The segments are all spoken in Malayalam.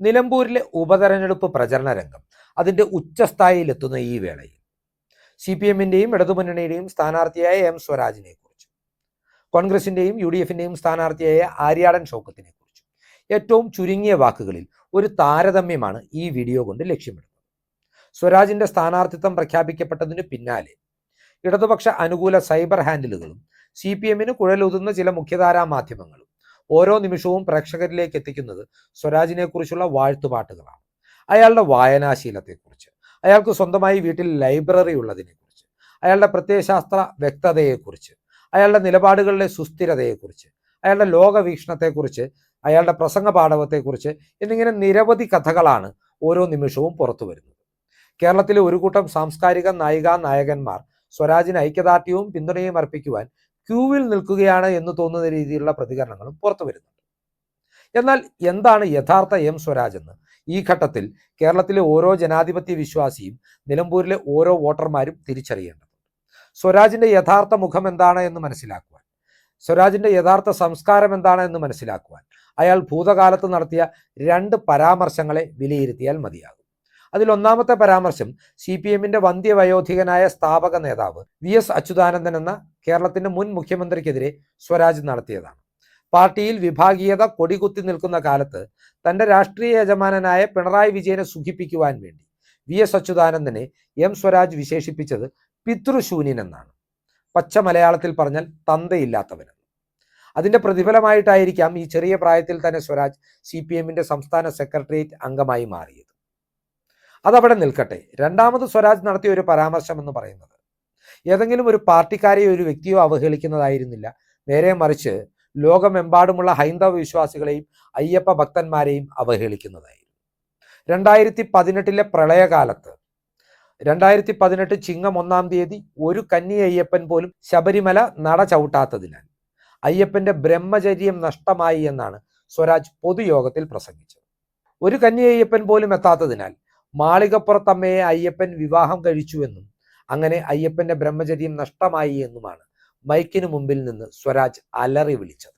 നിലമ്പൂരിലെ ഉപതെരഞ്ഞെടുപ്പ് പ്രചരണ രംഗം അതിന്റെ ഉച്ചസ്ഥായിയിലെത്തുന്ന ഈ വേളയിൽ. സി പി എമ്മിന്റെയും ഇടതുമുന്നണിയുടെയും സ്ഥാനാർത്ഥിയായ എം സ്വരാജിനെ കുറിച്ചും കോൺഗ്രസിന്റെയും യു ഡി എഫിന്റെയും സ്ഥാനാർത്ഥിയായ ആര്യാടൻ ഷൗക്കത്തിനെ കുറിച്ചും ഏറ്റവും ചുരുങ്ങിയ വാക്കുകളിൽ ഒരു താരതമ്യമാണ് ഈ വീഡിയോ കൊണ്ട് ലക്ഷ്യമിടുന്നത്. സ്വരാജിന്റെ സ്ഥാനാർത്ഥിത്വം പ്രഖ്യാപിക്കപ്പെട്ടതിന് പിന്നാലെ ഇടതുപക്ഷ അനുകൂല സൈബർ ഹാൻഡിലുകളും സി പി എമ്മിന് കുഴലൂതുന്ന ചില മുഖ്യധാരാ മാധ്യമങ്ങളും ഓരോ നിമിഷവും പ്രേക്ഷകരിലേക്ക് എത്തിക്കുന്നത് സ്വരാജിനെ കുറിച്ചുള്ള വാഴ്ത്തുപാട്ടുകളാണ്. അയാളുടെ വായനാശീലത്തെക്കുറിച്ച് അയാൾക്ക് സ്വന്തമായി വീട്ടിൽ ലൈബ്രറി ഉള്ളതിനെക്കുറിച്ച് അയാളുടെ പ്രത്യയശാസ്ത്ര വ്യക്തതയെക്കുറിച്ച് അയാളുടെ നിലപാടുകളിലെ സുസ്ഥിരതയെക്കുറിച്ച് അയാളുടെ ലോകവീക്ഷണത്തെക്കുറിച്ച് അയാളുടെ പ്രസംഗ പാഠവത്തെക്കുറിച്ച് എന്നിങ്ങനെ നിരവധി കഥകളാണ് ഓരോ നിമിഷവും പുറത്തു വരുന്നത്. കേരളത്തിലെ ഒരു കൂട്ടം സാംസ്കാരിക നായികാ നായകന്മാർ സ്വരാജിന് ഐക്യദാർഢ്യവും പിന്തുണയും അർപ്പിക്കുവാൻ ക്യൂവിൽ നിൽക്കുകയാണ് എന്ന് തോന്നുന്ന രീതിയിലുള്ള പ്രതികരണങ്ങളും പുറത്തു വരുന്നുണ്ട്. എന്നാൽ എന്താണ് യഥാർത്ഥ എം സ്വരാജ് എന്ന്? ഈ ഘട്ടത്തിൽ കേരളത്തിലെ ഓരോ ജനാധിപത്യ വിശ്വാസിയും നിലമ്പൂരിലെ ഓരോ വോട്ടർമാരും തിരിച്ചറിയേണ്ടതുണ്ട്. സ്വരാജിന്റെ യഥാർത്ഥ മുഖം എന്താണ് എന്ന് മനസ്സിലാക്കുവാൻ സ്വരാജിന്റെ യഥാർത്ഥ സംസ്കാരം എന്താണ് എന്ന് മനസ്സിലാക്കുവാൻ അയാൾ ഭൂതകാലത്ത് നടത്തിയ രണ്ട് പരാമർശങ്ങളെ വിലയിരുത്തിയാൽ മതിയാകും. അതിൽ ഒന്നാമത്തെ പരാമർശം സി പി എമ്മിന്റെ വന്ധ്യവയോധികനായ സ്ഥാപക നേതാവ് വി എസ് അച്യുതാനന്ദൻ എന്ന കേരളത്തിന്റെ മുൻ മുഖ്യമന്ത്രിക്കെതിരെ സ്വരാജ് നടത്തിയതാണ്. പാർട്ടിയിൽ വിഭാഗീയത കൊടികുത്തി നിൽക്കുന്ന കാലത്ത് തന്റെ രാഷ്ട്രീയ യജമാനനായ പിണറായി വിജയനെ സുഖിപ്പിക്കുവാൻ വേണ്ടി വി എസ് അച്യുതാനന്ദനെ എം സ്വരാജ് വിശേഷിപ്പിച്ചത് പിതൃശൂന്യൻ എന്നാണ്. പച്ച മലയാളത്തിൽ പറഞ്ഞാൽ തന്തയില്ലാത്തവനെന്ന്. അതിന്റെ പ്രതിഫലമായിട്ടായിരിക്കാം ഈ ചെറിയ പ്രായത്തിൽ തന്നെ സ്വരാജ് സി പി എമ്മിന്റെ സംസ്ഥാന സെക്രട്ടേറിയറ്റ് അംഗമായി മാറിയത്. അതവിടെ നിൽക്കട്ടെ. രണ്ടാമത് സ്വരാജ് നടത്തിയ ഒരു പരാമർശം എന്ന് പറയുന്നത്. ഏതെങ്കിലും ഒരു പാർട്ടിക്കാരെയോ ഒരു വ്യക്തിയോ അവഹേളിക്കുന്നതായിരുന്നില്ല. നേരെ മറിച്ച് ലോകമെമ്പാടുമുള്ള ഹൈന്ദവ വിശ്വാസികളെയും അയ്യപ്പ ഭക്തന്മാരെയും അവഹേളിക്കുന്നതായിരുന്നു. രണ്ടായിരത്തി പതിനെട്ടിലെ പ്രളയകാലത്ത് രണ്ടായിരത്തി പതിനെട്ട് ചിങ്ങം ഒന്നാം തീയതി ഒരു കന്നി അയ്യപ്പൻ പോലും ശബരിമല നട ചവിട്ടാത്തതിനാൽ അയ്യപ്പന്റെ ബ്രഹ്മചര്യം നഷ്ടമായി എന്നാണ് സ്വരാജ് പൊതുയോഗത്തിൽ പ്രസംഗിച്ചത്. ഒരു കന്നി അയ്യപ്പൻ പോലും എത്താത്തതിനാൽ മാളികപ്പുറത്തമ്മയെ അയ്യപ്പൻ വിവാഹം കഴിച്ചുവെന്നും അങ്ങനെ അയ്യപ്പന്റെ ബ്രഹ്മചര്യം നഷ്ടമായി എന്നുമാണ് മൈക്കിനു മുമ്പിൽ നിന്ന് സ്വരാജ് അലറി വിളിച്ചത്.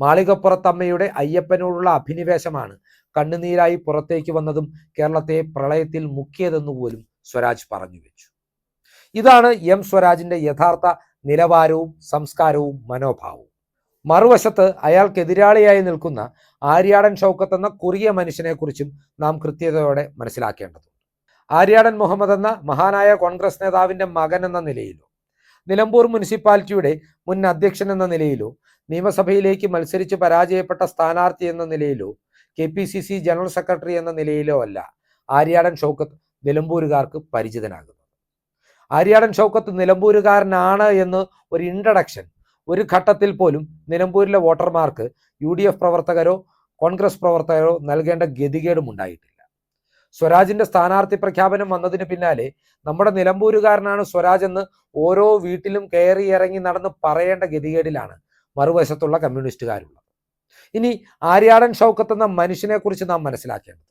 മാളികപ്പുറത്തമ്മയുടെ അയ്യപ്പനോടുള്ള അഭിനിവേശമാണ് കണ്ണുനീരായി പുറത്തേക്ക് വന്നതും കേരളത്തെ പ്രളയത്തിൽ മുക്കിയതെന്നുപോലും സ്വരാജ് പറഞ്ഞു വെച്ചു. ഇതാണ് എം സ്വരാജിന്റെ യഥാർത്ഥ നിലവാരവും സംസ്കാരവും മനോഭാവവും. മറുവശത്ത് അയാൾക്കെതിരാളിയായി നിൽക്കുന്ന ആര്യാടൻ ഷൗക്കത്ത് എന്ന കുറിയ മനുഷ്യനെക്കുറിച്ചും നാം കൃത്യതയോടെ മനസ്സിലാക്കേണ്ടതുണ്ട്. ആര്യാടൻ മുഹമ്മദ് എന്ന മഹാനായ കോൺഗ്രസ് നേതാവിന്റെ മകൻ എന്ന നിലയിലോ നിലമ്പൂർ മുനിസിപ്പാലിറ്റിയുടെ മുൻ അധ്യക്ഷൻ എന്ന നിലയിലോ നിയമസഭയിലേക്ക് മത്സരിച്ച് പരാജയപ്പെട്ട സ്ഥാനാർത്ഥി എന്ന നിലയിലോ K P C C general secretary എന്ന നിലയിലോ അല്ല ആര്യാടൻ ഷൗക്കത്ത് നിലമ്പൂരുകാർക്ക് പരിചിതനാകുന്നത്. ആര്യാടൻ ഷൗക്കത്ത് നിലമ്പൂരുകാരനാണ് എന്ന് ഒരു ഇൻട്രഡക്ഷൻ ഒരു ഘട്ടത്തിൽ പോലും നിലമ്പൂരിലെ വോട്ടർമാർക്ക് യു പ്രവർത്തകരോ കോൺഗ്രസ് പ്രവർത്തകരോ നൽകേണ്ട ഗതികേടും ഉണ്ടായിട്ടില്ല. സ്വരാജിന്റെ സ്ഥാനാർത്ഥി പ്രഖ്യാപനം വന്നതിന് പിന്നാലെ നമ്മുടെ നിലമ്പൂരുകാരനാണ് സ്വരാജ് എന്ന് ഓരോ വീട്ടിലും കയറി ഇറങ്ങി നടന്ന് പറയേണ്ട ഗതികേടിലാണ് മറുവശത്തുള്ള കമ്മ്യൂണിസ്റ്റുകാരുള്ളത്. ഇനി ആര്യാടൻ ഷൗക്കത്ത് എന്ന മനുഷ്യനെ കുറിച്ച് നാം മനസ്സിലാക്കേണ്ടത്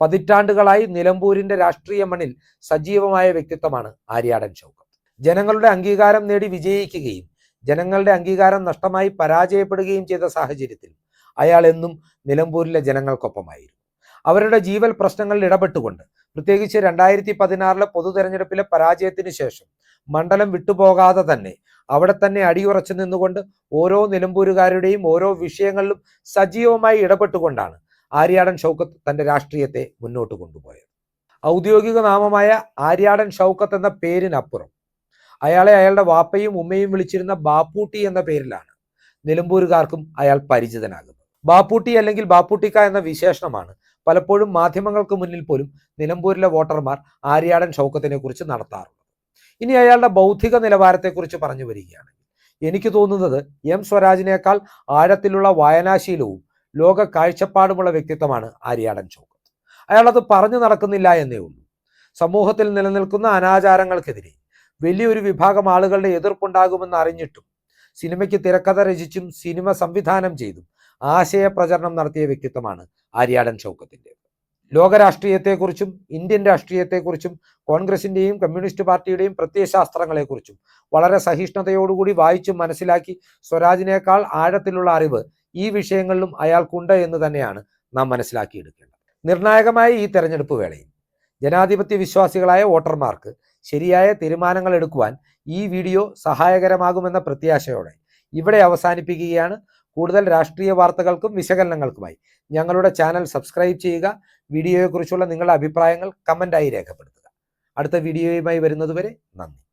പതിറ്റാണ്ടുകളായി നിലമ്പൂരിന്റെ രാഷ്ട്രീയ മണ്ണിൽ സജീവമായ വ്യക്തിത്വമാണ് ആര്യാടൻ ഷൗക്കത്ത്. ജനങ്ങളുടെ അംഗീകാരം നേടി വിജയിക്കുകയും ജനങ്ങളുടെ അംഗീകാരം നഷ്ടമായി പരാജയപ്പെടുകയും ചെയ്ത സാഹചര്യത്തിൽ അയാൾ എന്നും നിലമ്പൂരിലെ ജനങ്ങൾക്കൊപ്പമായിരുന്നു. അവരുടെ ജീവൽ പ്രശ്നങ്ങളിൽ ഇടപെട്ടുകൊണ്ട് പ്രത്യേകിച്ച് രണ്ടായിരത്തി പതിനാറിലെ പൊതു തെരഞ്ഞെടുപ്പിലെ പരാജയത്തിന് ശേഷം മണ്ഡലം വിട്ടുപോകാതെ തന്നെ അവിടെ തന്നെ അടിയുറച്ചു നിന്നുകൊണ്ട് ഓരോ നിലമ്പൂരുകാരുടെയും ഓരോ വിഷയങ്ങളിലും സജീവമായി ഇടപെട്ടുകൊണ്ടാണ് ആര്യാടൻ ഷൗക്കത്ത് തന്റെ രാഷ്ട്രീയത്തെ മുന്നോട്ട് കൊണ്ടുപോയത്. ഔദ്യോഗിക നാമമായ ആര്യാടൻ ഷൗക്കത്ത് എന്ന പേരിനപ്പുറം അയാളെ അയാളുടെ വാപ്പയും ഉമ്മയും വിളിച്ചിരുന്ന ബാപ്പൂട്ടി എന്ന പേരിലാണ് നിലമ്പൂരുകാർക്കും അയാൾ പരിചിതനാകുന്നത്. ബാപ്പൂട്ടി അല്ലെങ്കിൽ ബാപ്പൂട്ടിക്ക എന്ന വിശേഷണമാണ്. പലപ്പോഴും മാധ്യമങ്ങൾക്ക് മുന്നിൽ പോലും നിലമ്പൂരിലെ വോട്ടർമാർ ആര്യാടൻ ഷൗക്കത്തിനെ കുറിച്ച് നടത്താറുള്ളത്. ഇനി അയാളുടെ ബൗദ്ധിക നിലവാരത്തെക്കുറിച്ച് പറഞ്ഞു വരികയാണ് എനിക്ക് തോന്നുന്നത് എം സ്വരാജിനേക്കാൾ ആഴത്തിലുള്ള വായനാശീലവും ലോക കാഴ്ചപ്പാടുമുള്ള വ്യക്തിത്വമാണ് ആര്യാടൻ ഷൗക്കത്ത്. അയാളത് പറഞ്ഞു നടക്കുന്നില്ല എന്നേ ഉള്ളൂ. സമൂഹത്തിൽ നിലനിൽക്കുന്ന അനാചാരങ്ങൾക്കെതിരെ വലിയൊരു വിഭാഗം ആളുകളുടെ എതിർപ്പുണ്ടാകുമെന്ന് അറിഞ്ഞിട്ടും സിനിമയ്ക്ക് തിരക്കഥ രചിച്ചും സിനിമ സംവിധാനം ചെയ്തും ആശയ പ്രചരണം നടത്തിയ വ്യക്തിത്വമാണ് ആര്യാടൻ ഷൗക്കത്തിന്റെ ലോകരാഷ്ട്രീയത്തെക്കുറിച്ചും ഇന്ത്യൻ രാഷ്ട്രീയത്തെക്കുറിച്ചും കോൺഗ്രസിന്റെയും കമ്മ്യൂണിസ്റ്റ് പാർട്ടിയുടെയും പ്രത്യയശാസ്ത്രങ്ങളെക്കുറിച്ചും വളരെ സഹിഷ്ണുതയോടുകൂടി വായിച്ചു മനസ്സിലാക്കി സ്വരാജിനേക്കാൾ ആഴത്തിലുള്ള അറിവ് ഈ വിഷയങ്ങളിലും അയാൾക്കുണ്ട് എന്ന് തന്നെയാണ് നാം മനസ്സിലാക്കിയെടുക്കേണ്ടത്. നിർണായകമായ ഈ തെരഞ്ഞെടുപ്പ് വേളയിൽ ജനാധിപത്യ വിശ്വാസികളായ വോട്ടർമാർക്ക് ശരിയായ തീരുമാനങ്ങൾ എടുക്കുവാൻ ഈ വീഡിയോ സഹായകരമാകുമെന്ന പ്രത്യാശയോടെ ഇവിടെ അവസാനിപ്പിക്കുകയാണ്. കൂടുതൽ രാഷ്ട്രീയ വാർത്തകൾക്കും വിശകലനങ്ങൾക്കുമായി. ഞങ്ങളുടെ ചാനൽ സബ്സ്ക്രൈബ് ചെയ്യുക വീഡിയോയെക്കുറിച്ചുള്ള നിങ്ങളുടെ അഭിപ്രായങ്ങൾ കമന്റായി രേഖപ്പെടുത്തുക. അടുത്ത വീഡിയോയുമായി വരുന്നതുവരെ നന്ദി.